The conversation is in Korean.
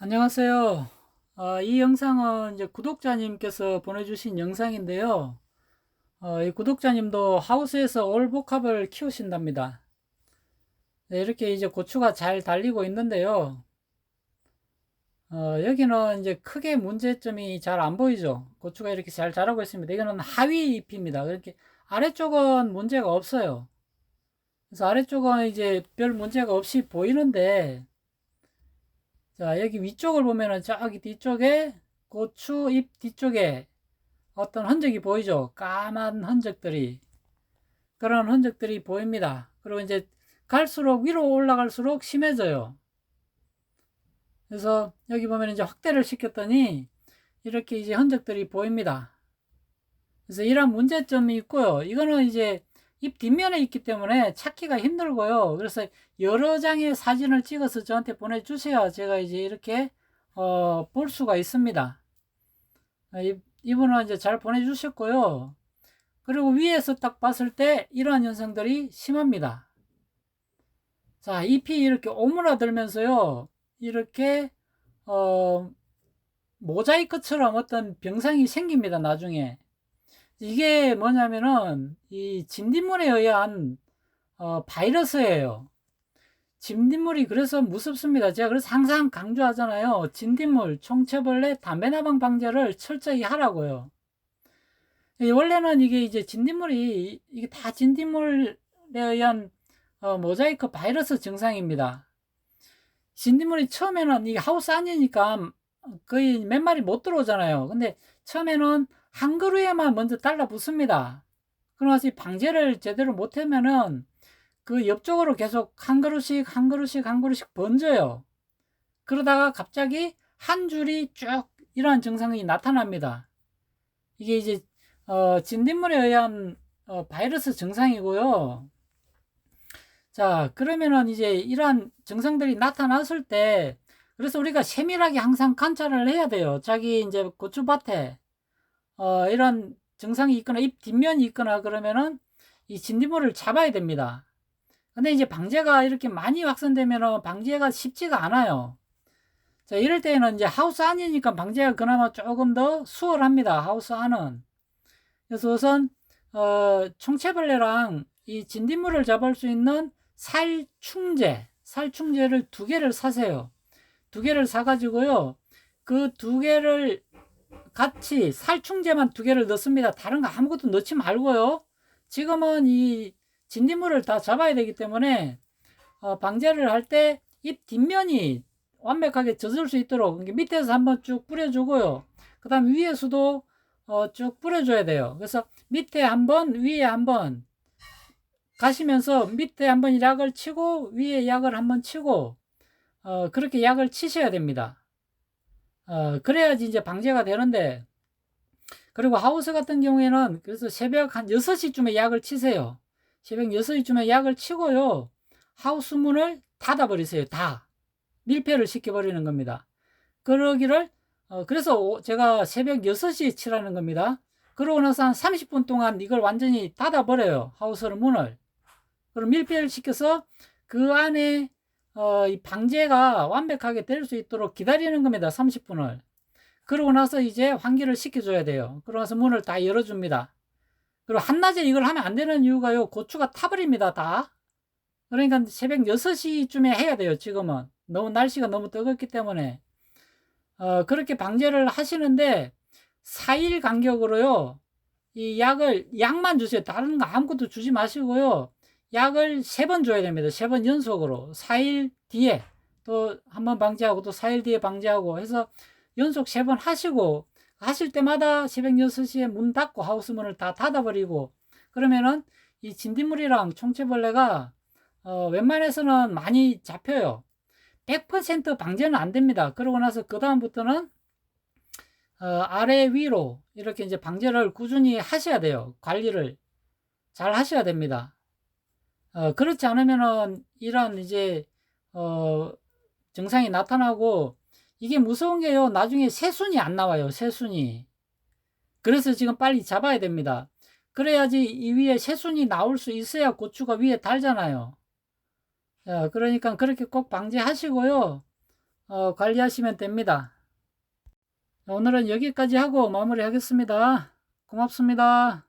안녕하세요. 어, 이 영상은 이제 구독자님께서 보내주신 영상인데요. 어, 이 구독자님도 하우스에서 올복합을 키우신답니다. 네, 이렇게 이제 고추가 잘 달리고 있는데요. 어, 여기는 이제 크게 문제점이 잘 안 보이죠. 고추가 이렇게 잘 자라고 있습니다. 이거는 하위 잎입니다. 그렇게 아래쪽은 문제가 없어요. 그래서 아래쪽은 이제 별 문제가 없이 보이는데 자, 여기 위쪽을 보면은 저기 뒤쪽에 고추 잎 뒤쪽에 어떤 흔적이 보이죠? 까만 흔적들이. 그런 흔적들이 보입니다. 그리고 이제 갈수록 위로 올라갈수록 심해져요. 그래서 여기 보면 이제 확대를 시켰더니 이렇게 이제 흔적들이 보입니다. 그래서 이런 문제점이 있고요. 이거는 이제 잎 뒷면에 있기 때문에 찾기가 힘들고요. 그래서 여러 장의 사진을 찍어서 저한테 보내주셔야 제가 이제 이렇게 어, 볼 수가 있습니다. 아, 이분은 이제 잘 보내주셨고요. 그리고 위에서 딱 봤을 때 이러한 현상들이 심합니다. 자, 잎이 이렇게 오므라들면서요, 이렇게, 어, 모자이크처럼 어떤 병상이 생깁니다, 나중에. 이게 뭐냐면은 이 진딧물에 의한 어, 바이러스예요. 진딧물이 그래서 무섭습니다. 제가 그래서 항상 강조하잖아요. 진딧물, 총체벌레, 담배나방 방제를 철저히 하라고요. 원래는 이게 이제 진딧물이 이게 다 진딧물에 의한 어, 모자이크 바이러스 증상입니다. 진딧물이 처음에는 이게 하우스 안이니까 거의 몇 마리 못 들어오잖아요. 근데 처음에는 한 그루에만 먼저 달라붙습니다. 그러면서 방제를 제대로 못하면은 그 옆쪽으로 계속 한 그루씩 한 그루씩 한 그루씩 번져요. 그러다가 갑자기 한 줄이 쭉 이러한 증상이 나타납니다. 이게 이제 어, 진딧물에 의한 어, 바이러스 증상이고요. 자, 그러면은 이제 이러한 증상들이 나타났을 때 그래서 우리가 세밀하게 항상 관찰을 해야 돼요. 자기 이제 고추밭에 어, 이런 증상이 있거나 잎 뒷면이 있거나 그러면은 이 진딧물을 잡아야 됩니다. 근데 이제 방제가 이렇게 많이 확산되면은 방제가 쉽지가 않아요. 자, 이럴 때는 이제 하우스 안이니까 방제가 그나마 조금 더 수월합니다. 하우스 안은. 그래서 우선, 어, 총체벌레랑 이 진딧물을 잡을 수 있는 살충제, 살충제를 두 개를 사세요. 두 개를 사가지고요. 그 두 개를 같이 살충제만 두 개를 넣습니다. 다른 거 아무것도 넣지 말고요. 지금은 이 진딧물을 다 잡아야 되기 때문에 어, 방제를 할 때 잎 뒷면이 완벽하게 젖을 수 있도록 밑에서 한번 쭉 뿌려주고요. 그 다음 위에서도 어, 쭉 뿌려줘야 돼요. 그래서 밑에 한번 위에 한번 가시면서 밑에 한번 약을 치고 위에 약을 한번 치고 어, 그렇게 약을 치셔야 됩니다. 어, 그래야지 이제 방제가 되는데, 그리고 하우스 같은 경우에는 그래서 새벽 한 6시쯤에 약을 치세요. 새벽 6시쯤에 약을 치고요. 하우스 문을 닫아버리세요. 다. 밀폐를 시켜버리는 겁니다. 그러기를, 어, 그래서 제가 새벽 6시에 치라는 겁니다. 그러고 나서 한 30분 동안 이걸 완전히 닫아버려요. 하우스를 문을. 그럼 밀폐를 시켜서 그 안에 어, 이 방제가 완벽하게 될 수 있도록 기다리는 겁니다. 30분을. 그러고 나서 이제 환기를 시켜줘야 돼요. 그러고 나서 문을 다 열어줍니다. 그리고 한낮에 이걸 하면 안 되는 이유가요. 고추가 타버립니다. 다. 그러니까 새벽 6시쯤에 해야 돼요. 지금은. 너무 날씨가 너무 뜨겁기 때문에. 어, 그렇게 방제를 하시는데 4일 간격으로요. 이 약을, 약만 주세요. 다른 거 아무것도 주지 마시고요. 약을 세 번 줘야 됩니다. 세 번 연속으로. 4일 뒤에 또 한 번 방지하고 또 4일 뒤에 방지하고 해서 연속 세 번 하시고 하실 때마다 새벽 6시에 문 닫고 하우스 문을 다 닫아버리고 그러면은 이 진딧물이랑 총체벌레가 어, 웬만해서는 많이 잡혀요. 100% 방제는 안 됩니다. 그러고 나서 그 다음부터는 어, 아래 위로 이렇게 이제 방제를 꾸준히 하셔야 돼요. 관리를 잘 하셔야 됩니다. 어, 그렇지 않으면은 이런 이제 어, 증상이 나타나고 이게 무서운 게요. 나중에 새순이 안 나와요. 새순이. 그래서 지금 빨리 잡아야 됩니다. 그래야지 이 위에 새순이 나올 수 있어야 고추가 위에 달잖아요. 자, 그러니까 그렇게 꼭 방지하시고요. 어, 관리하시면 됩니다. 오늘은 여기까지 하고 마무리하겠습니다. 고맙습니다.